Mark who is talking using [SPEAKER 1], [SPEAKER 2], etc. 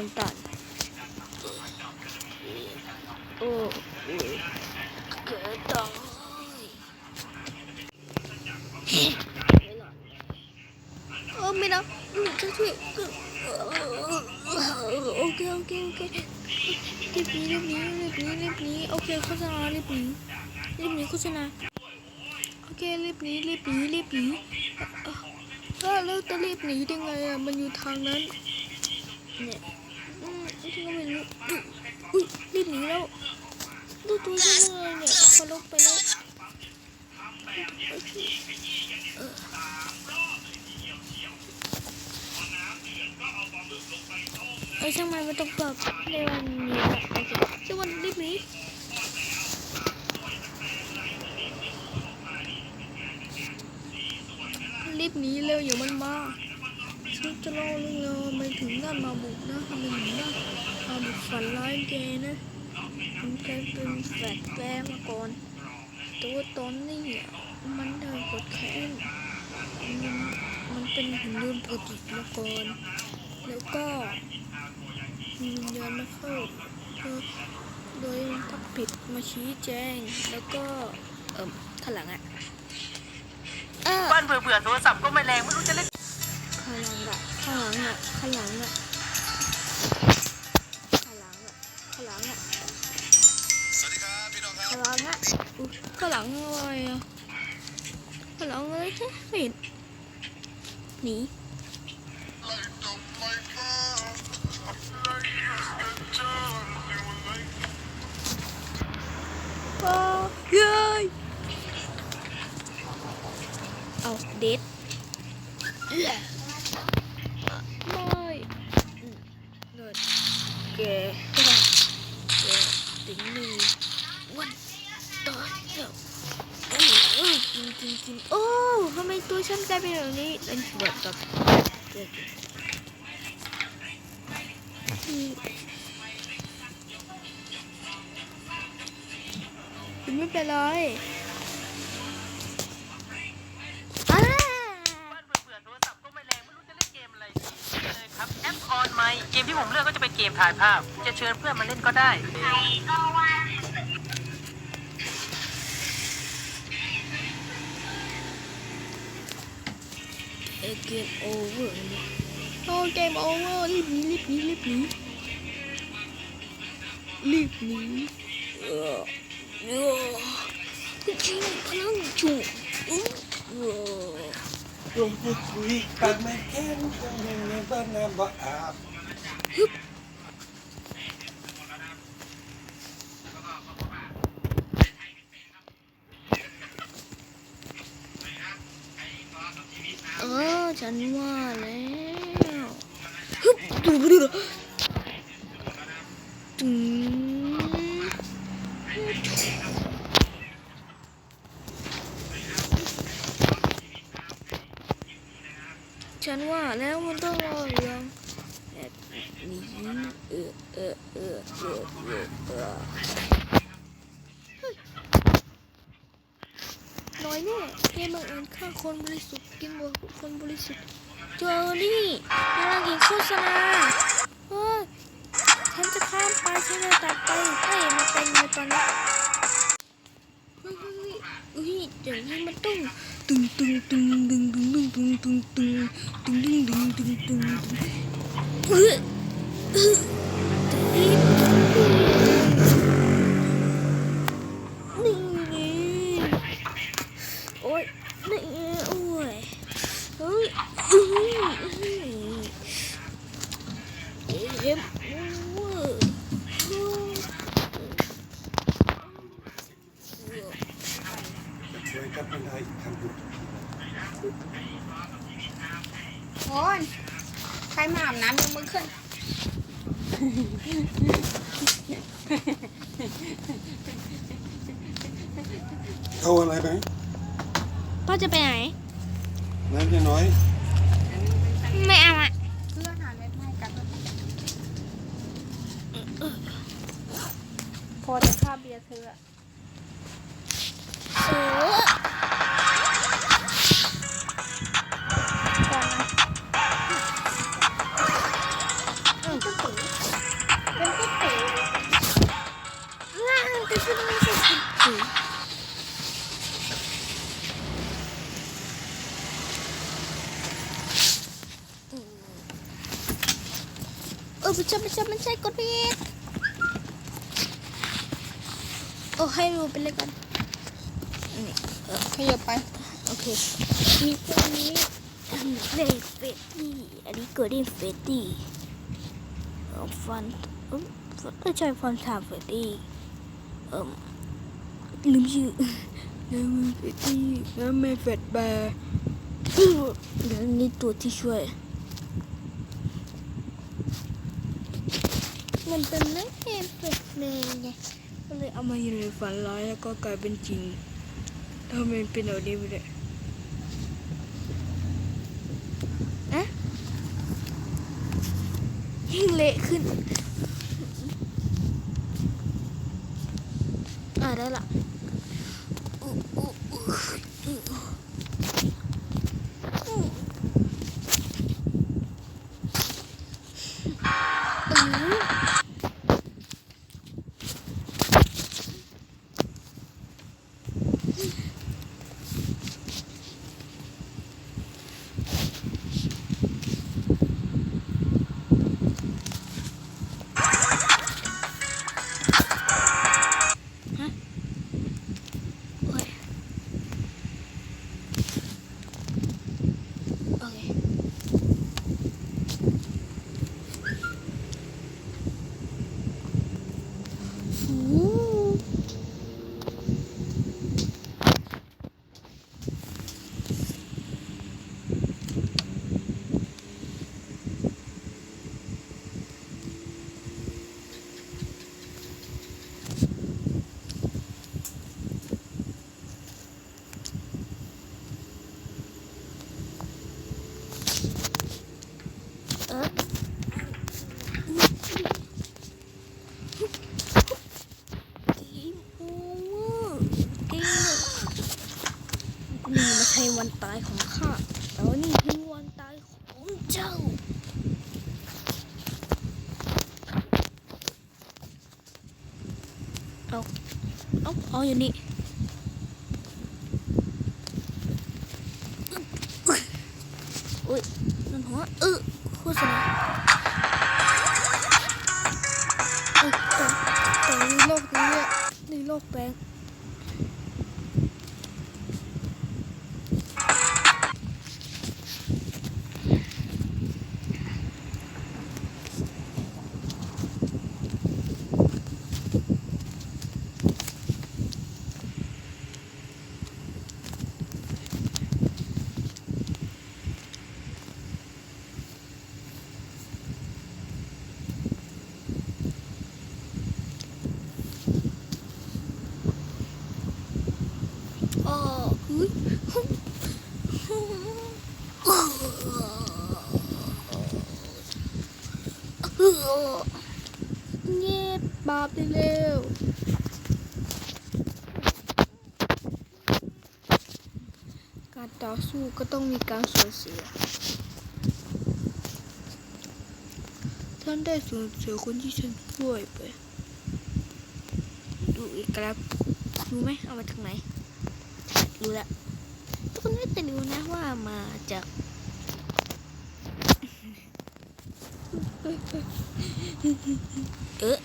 [SPEAKER 1] กางตันโอ้เกิดต่อยเออไม่นะช่วยช่วยโอเคโอเคโอเครีบหนีรีบหนีรีบหนีรีบหนีโอเคโฆษณารีบหนีรีบหนีโฆษณาโอเครีบหนีรีบหนีรีบหนีเออแล้วจะรีบหนีได้ไงอะมันอยู่ทางนั้นเนี่ย ที่ก็ไม่รู้อุ้ยรีบหนีแล้วดูตัวฉันเลยเนี่ยเขาลบไปแล้วเอ้ยช่างมันไม่ต้องตอบในวันนี้ละโอเคช่างมันรีบหนีรีบหนีเร็วอยู่มันมา ฉันจะรอเรื่องเร็วไม่ถึงนั่นมาบุกนะทำไมถึงนั่นมาบุกฝันร้ายแกนะมันเคยเป็นแฟลกแกมาก่อนตัวตนนี่อะมันได้กดแค้นมันมันเป็นหุ่นยนต์ปกติมาก่อนแล้วก็มีวิญญาณมาเข้าโดยทักผิดมาชี้แจง แล้วก็เอ่อข้างหลังอะ
[SPEAKER 2] บ้านเบื่อเบื่อๆโทรศัพท์ก็ไม่แรงไม่รู้จะเล่น
[SPEAKER 1] ข้างหลังอะข้างหลังอะข้างหลังอะข้างหลังอะข้างหลังอะ
[SPEAKER 3] สวัสดีครับพี่น้องครับ
[SPEAKER 1] ข้างหลังอะอุ๊ยข้างหลังอะไรอะข้างหลังอะไรฮะไม่เห็นหนี
[SPEAKER 3] ไล่ตบไฟฟ้าไล่เจ้าเร็วเลย
[SPEAKER 1] โอ้เย้ยเอาเด็ดเอื้อไม่อืมเงิน แกแกถึงมีวันตายแล้วอืมอืมกินกินกินโอ้ทำไมตัวฉันกลายเป็นแบบนี้เล่นแบบกับเดอืมไม่เป็นไร
[SPEAKER 2] เกมที่ผมเลือกก็จะเป็นเกมถ่ายภาพ จะเชิญเพื่อนมาเล่นก็ได้
[SPEAKER 1] เอเกมโอเวอร์โอ้เกมโอเวอร์รีบหนีรีบหนีรีบหนีรีบหนีเออเออจริงพลังจุอื้อเออ
[SPEAKER 3] ลงพูดคุยกันไม่แก้มยังเงินบ้านน้ำบ่อาบ
[SPEAKER 1] เออ ฉันว่าแล้วฮึบดูดูดูตึงฉันว่าแล้วมันต้องรออย่างแบบนี้เออเออเออเออเออ แน่เกมบังเอิญฆ่าคนบริสุทธิ์กินบคนบริสุทธิ์เจอนี่นางเอกโฆษณาเฮ้ยฉันจะข้ามไปฉันจะตัดไปให้มาเป็นในตอนนี้เฮ้ยเฮ้ยเฮ้ยอย่างนี้มันต้องตึงตึงตึงตึงตึงตึงตึงตึงตึงตึงตึงตึงตึงตึงเฮ้ยเฮ้ยนี่ไง โอ๊ยนี่โอ้ยเฮ้ยอื้อหืออื้อหือเอ็มโอ้ย
[SPEAKER 3] ช่วยกันเป็นไทยทำบุญ
[SPEAKER 4] โอ้ยใครมาอาบน้ำยกมือขึ้น
[SPEAKER 3] เอาอะไรไหม
[SPEAKER 1] พ่อจะไปไหน
[SPEAKER 3] น้ำจะน้อย
[SPEAKER 1] ไม่เอาอะ
[SPEAKER 4] เพื่อหาเม็ดไม้กันพอจะค่าเบียร์เธออะ
[SPEAKER 1] เอ อไม่ใช่ไม่ใช่ไม่ใช่กดผิดโอ้ให้รู้ไปเลยกันนี่เออ
[SPEAKER 4] ขยับไป
[SPEAKER 1] โอเคมีตัวนี้เลขเฟตตี้อันนี้เกิดที่เฟตตี้เออฟันเออไม่ใช่ฟันทามเฟตตี้เออลืมชื่อแล้วมันเฟตตี้แล้วไม่เฟตแบร์แล้วนี่ตัวที่ช่วย มันเป็นเรื่องเอฟเฟกต์เลยไงก็เลยเอามาอยู่ในฝันร้ายแล้วก็กลายเป็นจริงถ้ามันเป็นแบบนี้ไปเลยอะยิ่งเละขึ้น อ่าได้ละอู้อู้อู้อู้อู้อู้ โอเคโอเคอู้เอออีโอเวอร์เกม นี่ไม่ใช่วันตายของข้าแต่ว่านี่คือวันตายของเจ้าเอาเอาเอาอยู่นี่อุ้ยนั่นหัวเออโฆษณาเออแต่แต่ในโลกนี้อะในโลกแบงค์อ๋ออุ๊ยเงีย บาปได้เร็วการต่อสู้ก็ต้องมีการสูญเสีย ท่านได้สูญเสียคนที่ฉันช่วยไป ดูอีกแล้วรู้ไหมเอามาจากไหน รู้ละทุกคนไม่แต่รู้นะว่ามาจากเออ